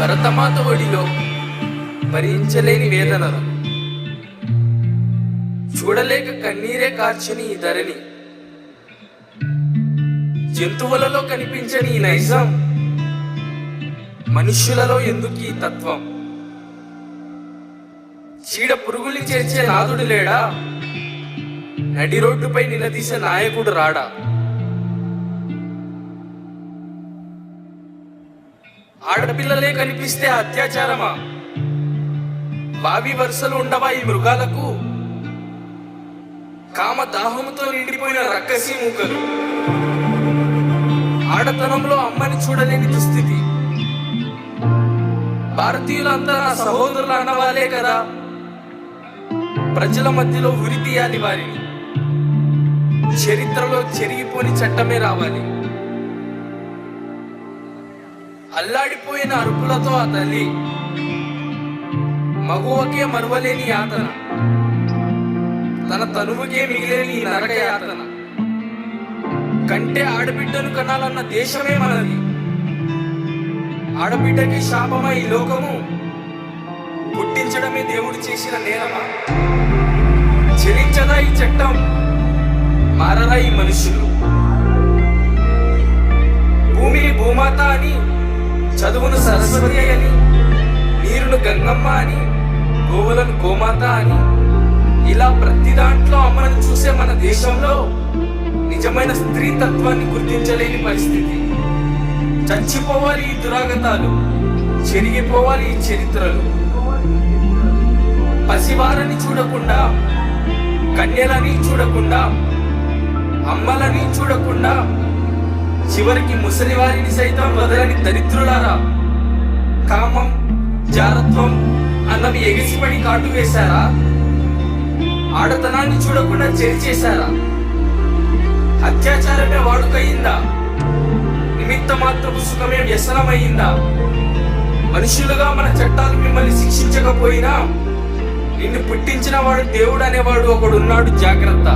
భరతమాత ఒడిలో భరించలేని వేదనలు చూడలేక కన్నీరే కార్చని ఈ ధరణి. జంతువులలో కనిపించని ఈ నైజం. మనుష్యులలో ఎందుకు ఈ తత్వం? చీడ పురుగుల్ని చేర్చే నాదుడు లేడా? నడి రోడ్డుపై నిలదీసే నాయకుడు రాడా? ఆడపిల్లలే కనిపిస్తే అత్యాచారమా? బావి వరుసలు ఉండవా ఈ మృగాలకు? కామ దాహంతో నిండిపోయిన రక్కసి మూకలు. ఆడతనంలో అమ్మని చూడలేని దుస్థితి. భారతీయులంతా నా సహోదరులు అన్నవాలే కదా. ప్రజల మధ్యలో ఉరి తీయాలి వారిని. చరిత్రలో చెరిగిపోని చట్టమే రావాలి. అల్లాడిపోయిన అరుపులతో ఆ తల్లి మగువకే మరువలేని యాతన. తన తనువుకే మిగిలేని నరక యాతన. కంటే ఆడబిడ్డను కనాలన్న దేశమే మనది. ఆడబిడ్డకి శాపమై ఈ లోకము పుట్టించడమే దేవుడు చేసిన నేరమా? చెలించదా ఈ చట్టం? మారదా ఈ మనుషులు? భూమిని భూమాత అని చదువును సరస్వతి అని నీరును గంగమ్మ అని గోవులను గోమాత అని ఇలా ప్రతి దాంట్లో అమ్మను చూసే మన దేశంలో నిజమైన స్త్రీ తత్వాన్ని గుర్తించలేని పరిస్థితి. చచ్చిపోవాలి ఈ దురాగతాలు చెరిగిపోవాలి ఈ చరిత్రలు. పసివారని చూడకుండా కన్యలని చూడకుండా అమ్మలని చూడకుండా చివరికి ముసలి వారిని సైతం వదలని దరిద్రులారా? కామం జారత్వం అన్నవి ఎగిసిపడి కాటు వేశారా? ఆడతనాన్ని చూడకుండా చేశారా? అత్యాచారమే వాడుకయిందా? నిమిత్త మాత్రపు సుఖమే వ్యసనమయ్యిందా మనుషులుగా మన చట్టాలు మిమ్మల్ని శిక్షించకపోయినా నిన్ను పుట్టించిన వాడు దేవుడు అనేవాడు ఒకడున్నాడు జాగ్రత్త.